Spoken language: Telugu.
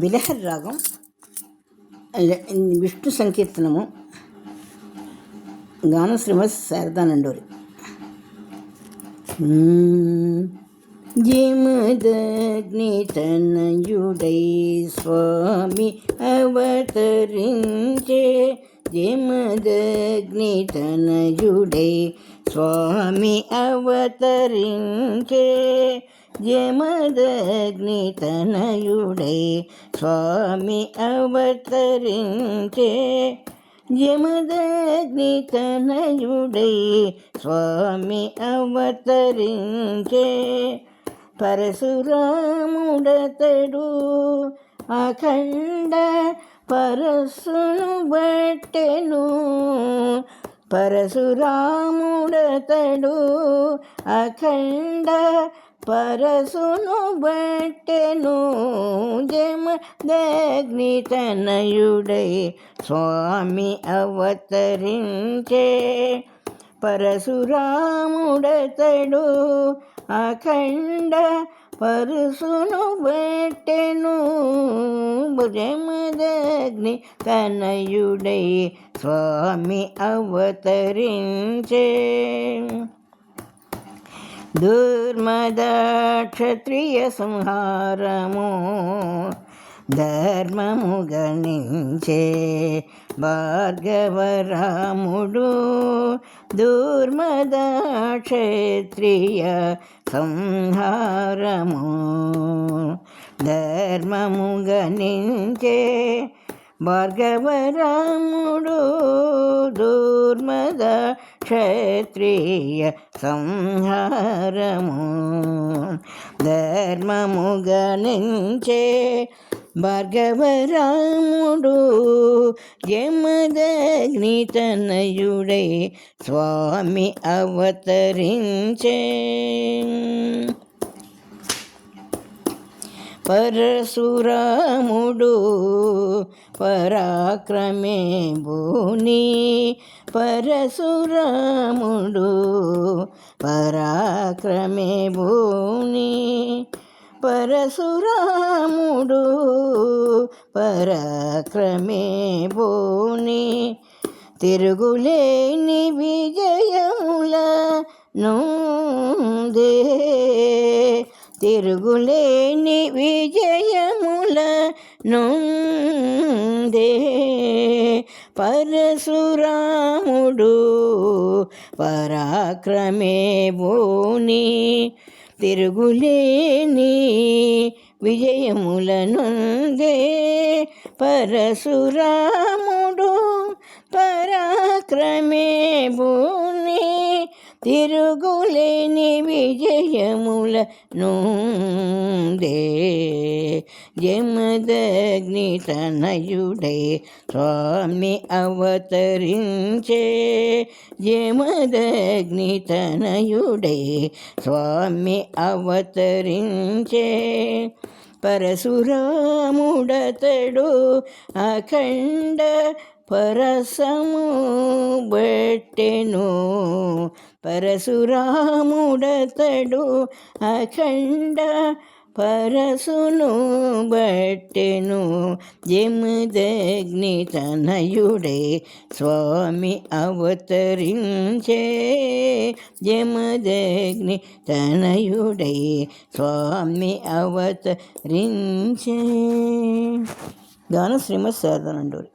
బిలహర్ రాగం లే- విష్ణు సంకీర్తనము గానం శ్రీమతి శారదానండూరి జమదగ్ని తనయుడై స్వామి అవతరించే జమదగ్ని తనయుడై స్వామి అవతరించే జమదగ్ని తనయుడై స్వామి అవతరించే. జమదగ్ని తనయుడై స్వామి అవతరించే. పరశురాముడతడు అఖండ పరశును బట్టెను. పరశురాముడతడు అఖండ పరసును బట్టెను జమదగ్ని తనయుడై స్వామి అవతరించే. పరశురాముడతడు అఖండ పరుసును బట్టెను భుజమదగ్ని తనయుడై స్వామి అవతరించే. దుర్మద క్షత్రియ సంహారము ధర్మము గణించే భార్గవరాముడు దుర్మద క్షత్రియ సంహారము ధర్మము గణించే భార్గవరాముడు దుర్మద క్షత్రియ సంహారము. ధర్మము గణించే భార్గవరాముడు యమదగ్ని తనయుడై స్వామి అవతరించే. పరశురాముడు పరాక్రమే భూని పరశురాముడు పరాక్రమే భూని పరశురాముడు పరాక్రమే భూని తిరుగులేని విజయముల నూ దే తిరుగులేని విజయముల నుందే పరశురాముడు పరాక్రమే భూని తిరుగులేని విజయముల నుందే పరశురాముడు పరాక్రమే భూని తిరుగులేని విజయముల నుందే జమదగ్ని తనయుడై స్వామి అవతరించే జమదగ్ని తనయుడే స్వామి అవతరించే పరశురాముడతడు అఖండ పరసము బట్టెను పరశురాముడతడు అఖండ పరసును బట్టెను. జమదగ్ని తనయుడే స్వామి అవతరించే. జమదగ్ని తనయుడే స్వామి అవతరించే. గాన శ్రీమత్ శారదానండూరి